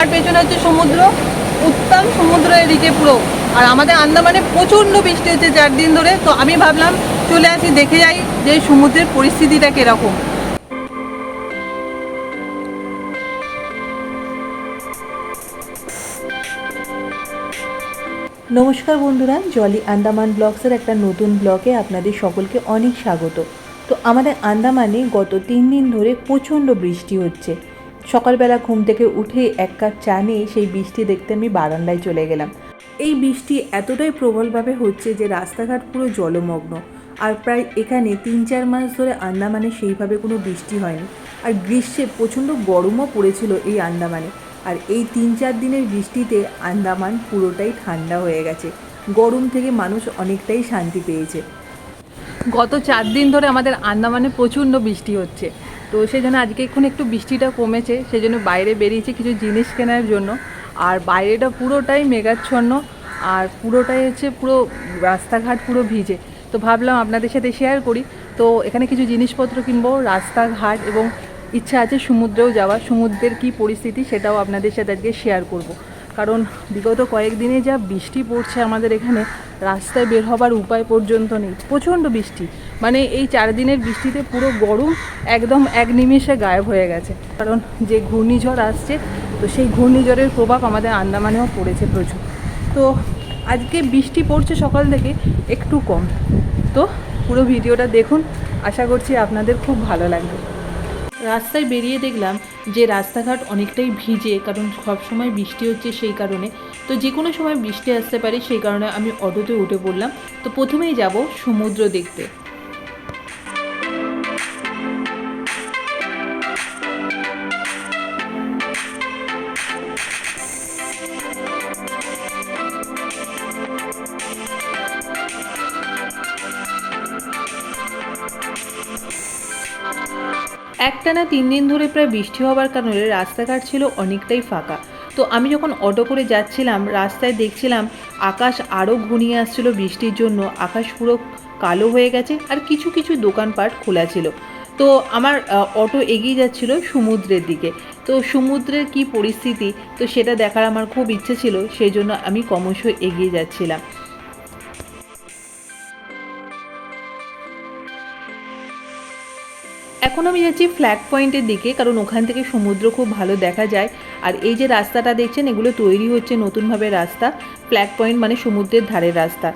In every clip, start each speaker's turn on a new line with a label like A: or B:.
A: আর পেছনে হচ্ছে সমুদ্র উত্তম সমুদ্র এদিকে পুরো। আর আমাদের আন্দামানে প্রচণ্ড বৃষ্টি হচ্ছে চার দিন ধরে, তো আমি ভাবলাম চলে আসি, দেখে যাই যে সমুদ্রের পরিস্থিতিটা কীরকম।
B: নমস্কার বন্ধুরা, জলি আন্দামান ব্লগসের একটা নতুন ব্লগে আপনাদের সকলকে অনেক স্বাগত। তো আমাদের আন্দামানে গত তিন দিন ধরে প্রচণ্ড বৃষ্টি হচ্ছে। সকালবেলা ঘুম থেকে উঠে এক কাপ চা নিয়ে সেই বৃষ্টি দেখতে আমি বারান্দায় চলে গেলাম। এই বৃষ্টি এতটাই প্রবলভাবে হচ্ছে যে রাস্তাঘাট পুরো জলমগ্ন। আর প্রায় এখানে তিন চার মাস ধরে আন্দামানে সেইভাবে কোনো বৃষ্টি হয়নি। আর গ্রীষ্মে প্রচণ্ড গরমও পড়েছিল এই আন্দামানে। আর এই তিন চার দিনের বৃষ্টিতে আন্দামান পুরোটাই ঠান্ডা হয়ে গেছে। গরম থেকে মানুষ অনেকটাই শান্তি পেয়েছে।
A: গত চার দিন ধরে আমাদের আন্দামানে প্রচণ্ড বৃষ্টি হচ্ছে। তো সেই জন্য আজকে এখন একটু বৃষ্টিটা কমেছে, সেই জন্য বাইরে বেরিয়েছি কিছু জিনিস কেনার জন্য। আর বাইরেটা পুরোটাই মেঘাচ্ছন্ন, আর পুরোটাই হচ্ছে পুরো রাস্তাঘাট পুরো ভিজে। তো ভাবলাম আপনাদের সাথে শেয়ার করি। তো এখানে কিছু জিনিসপত্র কিনবো, রাস্তাঘাট এবং ইচ্ছা আছে সমুদ্রেও যাওয়া সমুদ্রের কী পরিস্থিতি সেটাও আপনাদের সাথে আজকে শেয়ার করব। কারণ বিগত কয়েকদিনে যা বৃষ্টি পড়ছে আমাদের এখানে, রাস্তায় বের হবার উপায় পর্যন্ত নেই। প্রচণ্ড বৃষ্টি। মানে এই চার দিনের বৃষ্টিতে পুরো গরম একদম এক নিমেষে গায়েব হয়ে গেছে। কারণ যে ঘূর্ণিঝড় আসছে, তো সেই ঘূর্ণিঝড়ের প্রভাব আমাদের আন্দামানেও পড়েছে প্রচুর। তো আজকে বৃষ্টি পড়ছে সকাল থেকে একটু কম। তো পুরো ভিডিওটা দেখুন, আশা করছি আপনাদের খুব ভালো লাগবে।
B: রাস্তায় বেরিয়ে দেখলাম যে রাস্তাঘাট অনেকটাই ভিজে, কারণ সব সময় বৃষ্টি হচ্ছে সেই কারণে। তো যে কোনো সময় বৃষ্টি আসতে পারে, সেই কারণে আমি অটোতে উঠে পড়লাম। তো প্রথমেই যাব সমুদ্র দেখতে। একটানা তিন দিন ধরে প্রায় বৃষ্টি হওয়ার কারণে রাস্তাঘাট ছিল অনেকটাই ফাঁকা। তো আমি যখন অটো করে যাচ্ছিলাম, রাস্তায় দেখছিলাম আকাশ আরও ঘনিয়ে আসছিল বৃষ্টির জন্য। আকাশ পুরো কালো হয়ে গেছে আর কিছু কিছু দোকানপাট খোলা ছিল। তো আমার অটো এগিয়ে যাচ্ছিল সমুদ্রের দিকে। তো সমুদ্রের কি পরিস্থিতি, তো সেটা দেখার আমার খুব ইচ্ছে ছিল, সেই জন্য আমি ক্রমশ এগিয়ে যাচ্ছিলাম। এখন আমি যাচ্ছি ফ্ল্যাগ পয়েন্টের দিকে, কারণ ওখান থেকে সমুদ্র খুব ভালো দেখা যায়। আর এই যে রাস্তাটা দেখছেন, এগুলো তৈরি হচ্ছে নতুনভাবে রাস্তা। ফ্ল্যাগ পয়েন্ট মানে সমুদ্রের ধারের রাস্তা।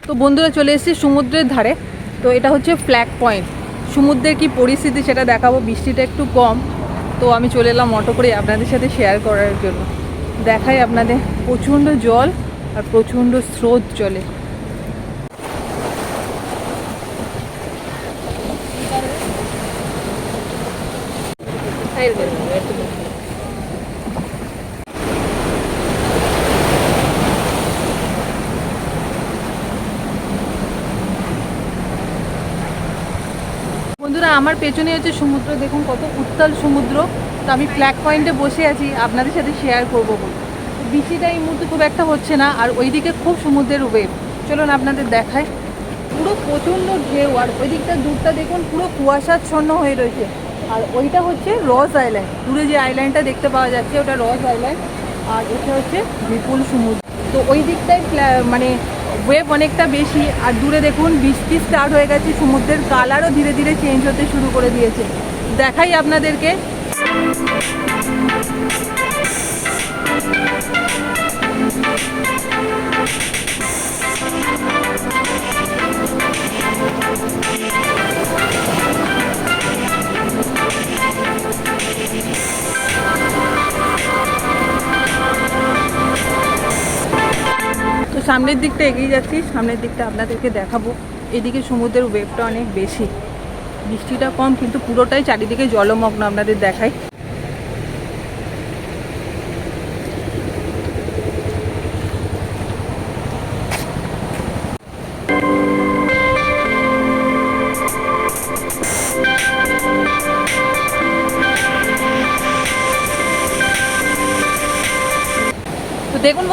A: তো বন্ধুরা চলে এসেছি সমুদ্রের ধারে। তো এটা হচ্ছে ফ্ল্যাগ পয়েন্ট সমুদ্রের কি পরিস্থিতি সেটা দেখাবো, বৃষ্টিটা একটু কম। তো আমি চলে এলাম অটো করে আপনাদের সাথে শেয়ার করার জন্য। দেখাই আপনাদের প্রচণ্ড জল আর প্রচণ্ড স্রোত চলে। বন্ধুরা, আমার পেছনে হচ্ছে সমুদ্র। দেখুন কত উত্তাল সমুদ্র। তো আমি ফ্ল্যাগ পয়েন্টে বসে আছি। আপনাদের সাথে শেয়ার করব বলে বৃষ্টিটা এই মুহূর্তে খুব একটা হচ্ছে না, আর ওইদিকে খুব সমুদ্রের ওয়েভ চলুন আপনাদের দেখায় পুরো প্রচণ্ড ঢেউ, আর ওই দিকটা দূরটা দেখুন, পুরো কুয়াশাচ্ছন্ন হয়ে রয়েছে। আর ওইটা হচ্ছে রস আইল্যান্ড। দূরে যে আইল্যান্ডটা দেখতে পাওয়া যাচ্ছে, ওটা রস আইল্যান্ড। আর এটা হচ্ছে বিপুল সমুদ্র। তো ওই দিকটায় মানে ওয়েভ অনেকটা বেশি। আর দূরে দেখুন, বৃষ্টি স্টার্ট হয়ে গেছে, সমুদ্রের কালারও ধীরে ধীরে চেঞ্জ হতে শুরু করে দিয়েছে। দেখাই আপনাদেরকে। তো সামনের দিকটা এগিয়ে যাচ্ছি, সামনের দিকটা আপনাদেরকে দেখাবো। এদিকে সমুদ্রের ওয়েভটা অনেক বেশি। বৃষ্টিটা কম, কিন্তু পুরোটাই চারিদিকে জলমগ্ন আপনাদের দেখাই।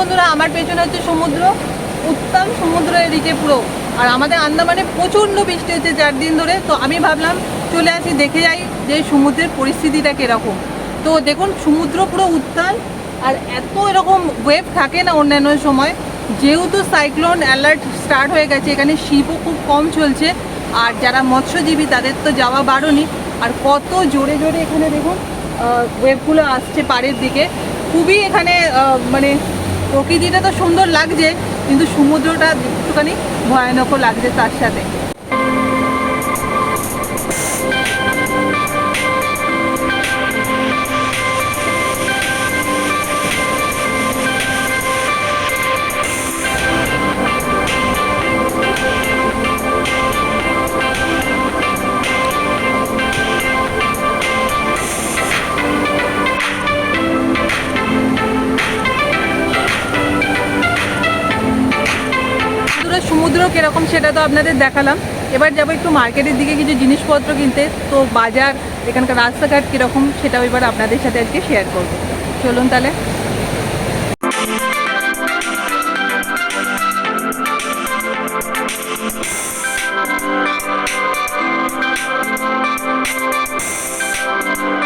A: বন্ধুরা, আমার পেছনে হচ্ছে সমুদ্র উত্তম সমুদ্র এদিকে পুরো। আর আমাদের আন্দামানে প্রচণ্ড বৃষ্টি হচ্ছে চার দিন ধরে। তো আমি ভাবলাম, চলে আসি, দেখে যাই যে সমুদ্রের পরিস্থিতিটা কীরকম। তো দেখুন, সমুদ্র পুরো উত্তাল, আর এত এরকম ওয়েভ থাকে না অন্যান্য সময়। যেহেতু সাইক্লোন অ্যালার্ট স্টার্ট হয়ে গেছে, এখানে শিপও খুব কম চলছে। আর যারা মৎস্যজীবী, তাদের তো যাওয়া বারণই। আর কত জোরে জোরে এখানে দেখুন ওয়েভগুলো আসছে পাড়ের দিকে। খুবই এখানে মানে প্রকৃতিটা তো সুন্দর লাগছে কিন্তু সমুদ্রটা একটুখানি ভয়ানকও লাগছে তার সাথে। কীরকম সেটা তো আপনাদের দেখালাম। এবার যাব একটু মার্কেটের দিকে কিছু জিনিসপত্র কিনতে। তো বাজার, এখানকার রাস্তাঘাট কীরকম, সেটাও এবার আপনাদের সাথে আজকে শেয়ার করব। চলুন তাহলে।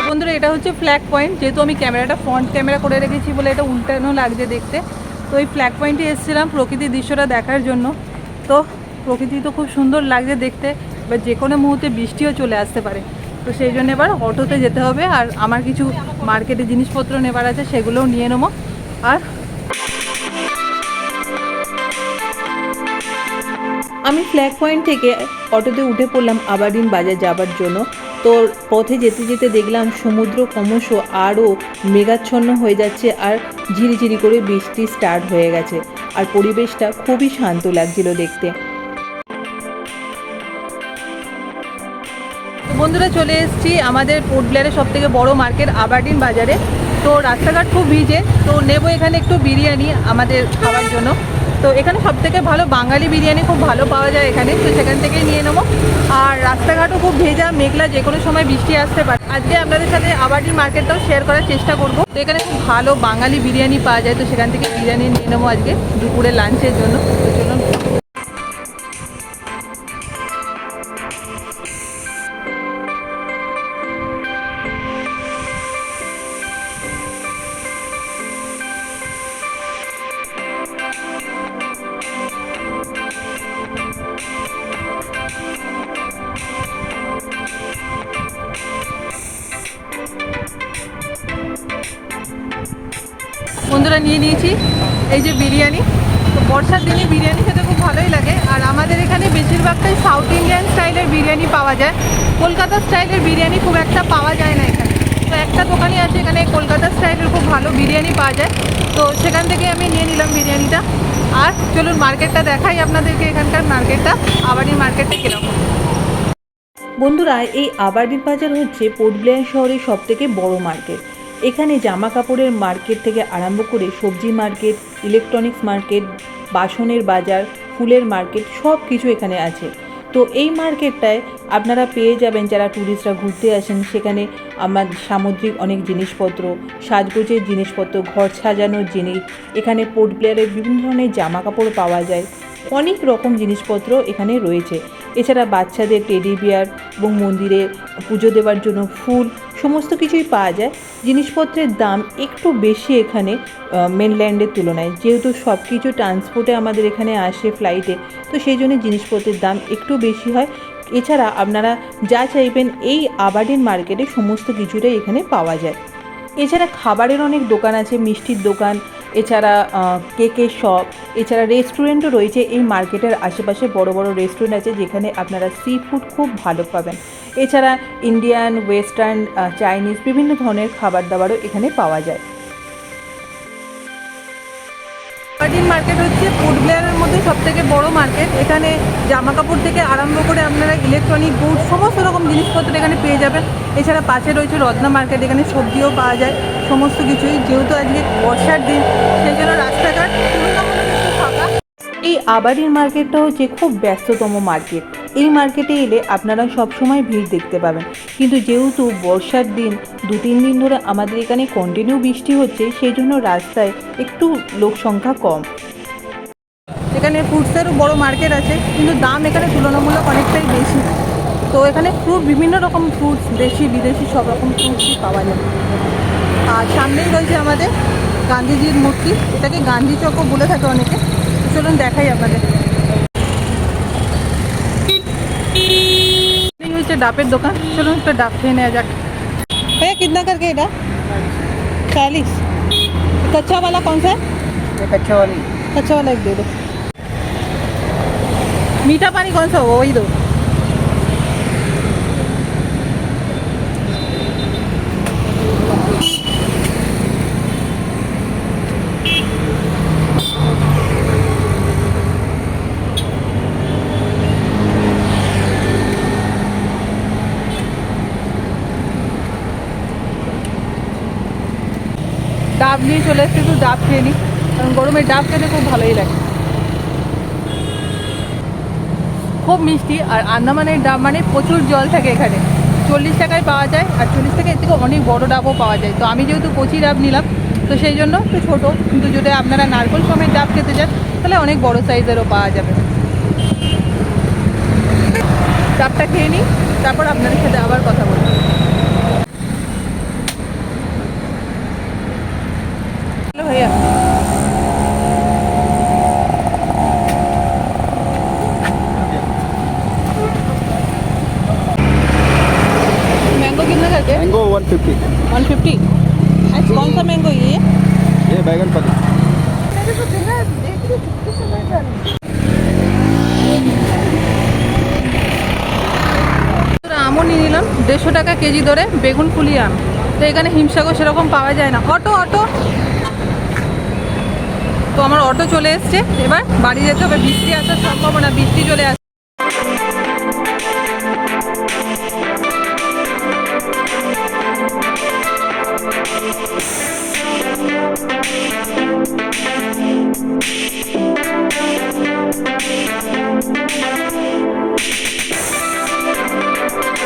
A: বন্ধুরা, এটা হচ্ছে ফ্ল্যাগ পয়েন্ট যেহেতু আমি ক্যামেরাটা ফ্রন্ট ক্যামেরা করে রেখেছি বলে এটা উল্টানো লাগছে দেখতে। তো এই ফ্ল্যাগ পয়েন্টে এসেছিলাম প্রকৃতির দৃশ্যটা দেখার জন্য। তো প্রকৃতি তো খুব সুন্দর লাগছে দেখতে, এবার যে কোনো মুহূর্তে বৃষ্টিও চলে আসতে পারে। তো সেই জন্য এবার অটোতে যেতে হবে আর আমার কিছু মার্কেটে জিনিসপত্র নেবার আছে সেগুলোও নিয়ে নেব। আর
B: আমি ফ্ল্যাগ পয়েন্ট থেকে অটোতে উঠে পড়লাম আবাডিন বাজার যাবার জন্য। তো পথে যেতে যেতে দেখলাম সমুদ্র ক্রমশ আরও মেঘাচ্ছন্ন হয়ে যাচ্ছে আর ঝিরিঝিরি করে বৃষ্টি স্টার্ট হয়ে গেছে। আর পরিবেশটা খুবই শান্ত লাগছিল দেখতে।
A: বন্ধুরা, চলে এসেছি আমাদের পোর্ট ব্লেয়ারের সব থেকে বড় মার্কেট আবারডিন বাজারে। তো রাস্তাঘাট খুব ভিজে, তো নেব এখানে একটু বিরিয়ানি আমাদের খাওয়ার জন্য। তো এখানে সব থেকে ভালো বাঙালি বিরিয়ানি খুব ভালো পাওয়া যায় এখানে, তো সেখান থেকেই নিয়ে নেব। আর রাস্তাঘাটও খুব ভেজা, মেঘলা, যে কোনো সময় বৃষ্টি আসতে পারে। আজকে আপনাদের সাথে আবারটি মার্কেটটাও শেয়ার করার চেষ্টা করব। তো এখানে খুব ভালো বাঙালি বিরিয়ানি পাওয়া যায়, তো সেখান থেকে বিরিয়ানি নিয়ে নেব আজকে দুপুরে লাঞ্চের জন্য। তো চলুন নিয়ে নিয়েছি, এই যে বিরিয়ানি। তো বর্ষার দিনে বিরিয়ানি খেতে খুব ভালোই লাগে। আর আমাদের এখানে বেশিরভাগটাই সাউথ ইন্ডিয়ান স্টাইলের বিরিয়ানি পাওয়া যায়। কলকাতা স্টাইলের বিরিয়ানি খুব একটা পাওয়া যায় না এখানে। তো একটা দোকানই আছে এখানে, কলকাতা স্টাইলের খুব ভালো বিরিয়ানি পাওয়া যায়। তো সেখান থেকে আমি নিয়ে নিলাম বিরিয়ানিটা। আর চলুন মার্কেটটা দেখাই আপনাদেরকে এখানকার মার্কেটটা। আবারই মার্কেটটা কীরকম
B: বন্ধুরা, এই আবাডিন বাজার হচ্ছে পোর্ট ব্লেয়ার শহরের সব থেকে বড় মার্কেট। এখানে জামা কাপড়ের মার্কেট থেকে আরম্ভ করে সবজি মার্কেট ইলেকট্রনিক্স মার্কেট, বাসনের বাজার, ফুলের মার্কেট সব কিছু এখানে আছে। তো এই মার্কেটটায় আপনারা পেয়ে যাবেন যারা ট্যুরিস্টরা ঘুরতে আসেন, সেখানে আমার সামুদ্রিক অনেক জিনিসপত্র, সাজগোজের জিনিসপত্র, ঘর সাজানোর জিনিস, এখানে পোর্ট ব্লেয়ারের বিভিন্ন ধরনের জামা কাপড় পাওয়া যায়। অনেক রকম জিনিসপত্র এখানে রয়েছে। এছাড়া বাচ্চাদের টেডি বিয়ার এবং মন্দিরে পুজো দেওয়ার জন্য ফুল সমস্ত কিছুই পাওয়া যায়। জিনিসপত্রের দাম একটু বেশি এখানে মেনল্যান্ডের তুলনায়। যেহেতু সব কিছু ট্রান্সপোর্টে আমাদের এখানে আসে ফ্লাইটে তো সেই জন্য জিনিসপত্রের দাম একটু বেশি হয়। এছাড়া আপনারা যা চাইবেন এই আবাডিন মার্কেটে সমস্ত কিছুটাই এখানে পাওয়া যায়। এছাড়া খাবারের অনেক দোকান আছে, মিষ্টির দোকান এছাড়া কে কেকের শপ এছাড়া রেস্টুরেন্টও রয়েছে। এই মার্কেটের আশেপাশে বড় বড় রেস্টুরেন্ট আছে যেখানে আপনারা সি ফুড খুব ভালো পাবেন। এছাড়া ইন্ডিয়ান ওয়েস্টার্ন চাইনিজ বিভিন্ন ধরনের খাবার দাবারও এখানে পাওয়া যায়।
A: মার্কেট হচ্ছে ফুড ব্লেয়ারের মধ্যে সব থেকে বড় মার্কেট এখানে জামা কাপড় থেকে আরম্ভ করে আপনারা ইলেকট্রনিক গুড সমস্ত রকম জিনিসপত্র এখানে পেয়ে যাবেন। এছাড়া পাশে রয়েছে রত্না মার্কেট এখানে সবজিও পাওয়া যায়, সমস্ত কিছুই। যেহেতু আজকে বর্ষার দিন সেই জন্য রাস্তাঘাট ফাঁকা।
B: এই আবাডির মার্কেটটা হচ্ছে খুব ব্যস্ততম মার্কেট এই মার্কেটে এলে আপনারা সব সময় ভিড় দেখতে পাবেন। কিন্তু যেহেতু বর্ষার দিন দু তিন দিন ধরে আমাদের এখানে কন্টিনিউ বৃষ্টি হচ্ছে সেই জন্য রাস্তায় একটু লোক সংখ্যা কম।
A: এখানে ফ্রুটসেরও বড় মার্কেট আছে, কিন্তু দাম এখানে তুলনামূলক অনেকটাই বেশি। তো এখানে ফ্রুট বিভিন্ন রকম ফ্রুটস দেশি, বিদেশি সব রকম ফ্রুটসই পাওয়া যায়। আর সামনেই রয়েছে আমাদের গান্ধীজির মূর্তি, এটাকে গান্ধী চকও বলে থাকে অনেকে। চলুন দেখাই আপনাদের। হচ্ছে ডাবের দোকান চলুন একটা ডাব খেয়ে নেওয়া যাক भैया कितना करके এটা चालीस कच्चा वाला कौन सा है
C: ये कच्चा वाली
A: कच्चा वाला एक दे दो मीठा पानी कौन सा होगा वही दो ডাব নিয়ে চলে এসেছি, একটু ডাব খেয়ে নিই। কারণ গরমে ডাব খেতে খুব ভালোই লাগে। খুব মিষ্টি, আর আন্দামানের ডাব মানে প্রচুর জল থাকে এখানে। চল্লিশ টাকায় পাওয়া যায়, আর চল্লিশ টাকা এর থেকে অনেক বড় ডাবও পাওয়া যায়। তো আমি যেহেতু কচি ডাব নিলাম, তো সেই জন্য একটু ছোটো। কিন্তু যদি আপনারা নারকল সমেত ডাব খেতে চান, তাহলে অনেক বড় সাইজেরও পাওয়া যাবে। ডাবটা খেয়ে নিই, তারপর আপনাদের সাথে আবার কথা বলব। হ্যালো ভাইয়া मैंगो कितना करके
C: mango one fifty
A: one fifty कौन सा मैंगो ये
C: ये बैगन पत्ता
A: আমও নিয়ে নিলাম দেড়শো টাকা কেজি ধরে বেগুন ফুলি আম তো এখানে হিমসাগর সেরকম পাওয়া যায় না অটো অটো তো আমার অটো চলে এসছে। এবার বাড়ি যেতে হবে। বৃষ্টি আসার সম্ভাবনা, বৃষ্টি চলে আসছে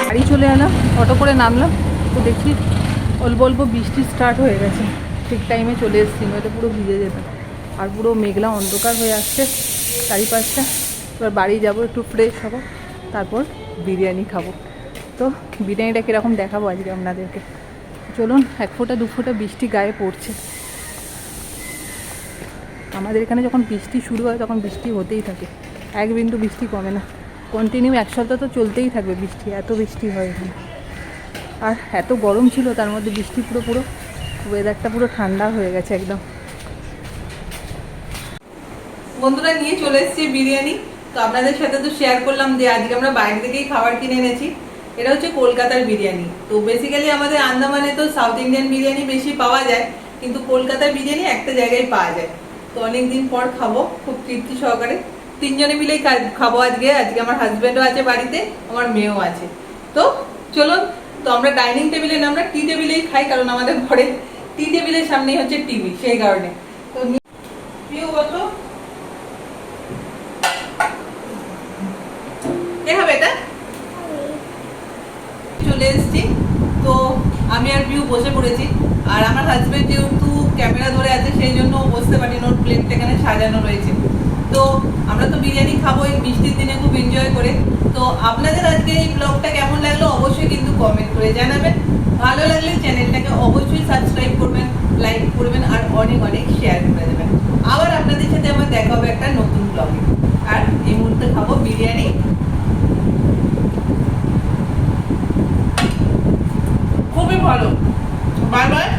A: বাড়ি চলে এলাম, অটো করে নামলাম। তো দেখছি অল্প অল্প বৃষ্টি স্টার্ট হয়ে গেছে। ঠিক টাইমে চলে এসেছি, নয়তো পুরো ভিজে যেতাম। আর পুরো মেঘলা অন্ধকার হয়ে আসছে চারিপাশটা। এবার বাড়ি যাব, একটু ফ্রেশ হব, তারপর বিরিয়ানি খাব। তো বিরিয়ানিটা কীরকম দেখাবো আজকে আপনাদেরকে? চলুন, এক ফোঁটা, দু ফোঁটা বৃষ্টি গায়ে পড়ছে। আমাদের এখানে যখন বৃষ্টি শুরু হয়, তখন বৃষ্টি হতেই থাকে। এক বিন্দু বৃষ্টি কমে না। কন্টিনিউ এক সপ্তাহ তো চলতেই থাকবে বৃষ্টি, এত বৃষ্টি হয় এখানে। আর এত গরম ছিল, তার মধ্যে বৃষ্টি পুরো পুরো ওয়েদারটা পুরো ঠান্ডা হয়ে গেছে একদম। বন্ধুরা, নিয়ে চলে এসেছি বিরিয়ানি। তো আপনাদের সাথে তো শেয়ার করলাম যে আজকে আমরা বাইরে থেকেই খাবার কিনে এনেছি। এটা হচ্ছে কলকাতার বিরিয়ানি। তো বেসিক্যালি আমাদের আন্দামানে তো সাউথ ইন্ডিয়ান বিরিয়ানি বেশি পাওয়া যায়, কিন্তু কলকাতার বিরিয়ানি একটা জায়গায় পাওয়া যায়। তো অনেকদিন পর খাব, খুব তৃপ্তি সহকারে। তিনজনে মিলেই খাব আজকে। আজকে আমার হাজব্যান্ডও আছে বাড়িতে, আমার মেয়েও আছে। তো চলুন, তো আমরা ডাইনিং টেবিলে না, আমরা টি টেবিলেই খাই, কারণ আমাদের ঘরে টি টেবিলের সামনেই হচ্ছে টিভি সেই কারণে। তো নি- বসে পড়েছি। আর আমার হাজব্যান্ড যেহেতু ক্যামেরা ধরে আছে, সেই জন্য বসতে পারিনি, ওর প্লেটটা এখানে সাজানো রয়েছে। তো আমরা তো বিরিয়ানি খাব, এই বৃষ্টির দিনে খুব এনজয় করে। তো আপনাদের আজকে এই ব্লগটা কেমন লাগল অবশ্যই কিন্তু কমেন্ট করে জানাবেন। ভালো লাগলে চ্যানেলটাকে অবশ্যই সাবস্ক্রাইব করবেন লাইক করবেন, আর অনেক অনেক শেয়ার করে দেবেন। আবার আপনাদের সাথে আমার দেখা হবে একটা নতুন ব্লগে আর এই মুহূর্তে খাব বিরিয়ানি। খুবই ভালো। Bye bye.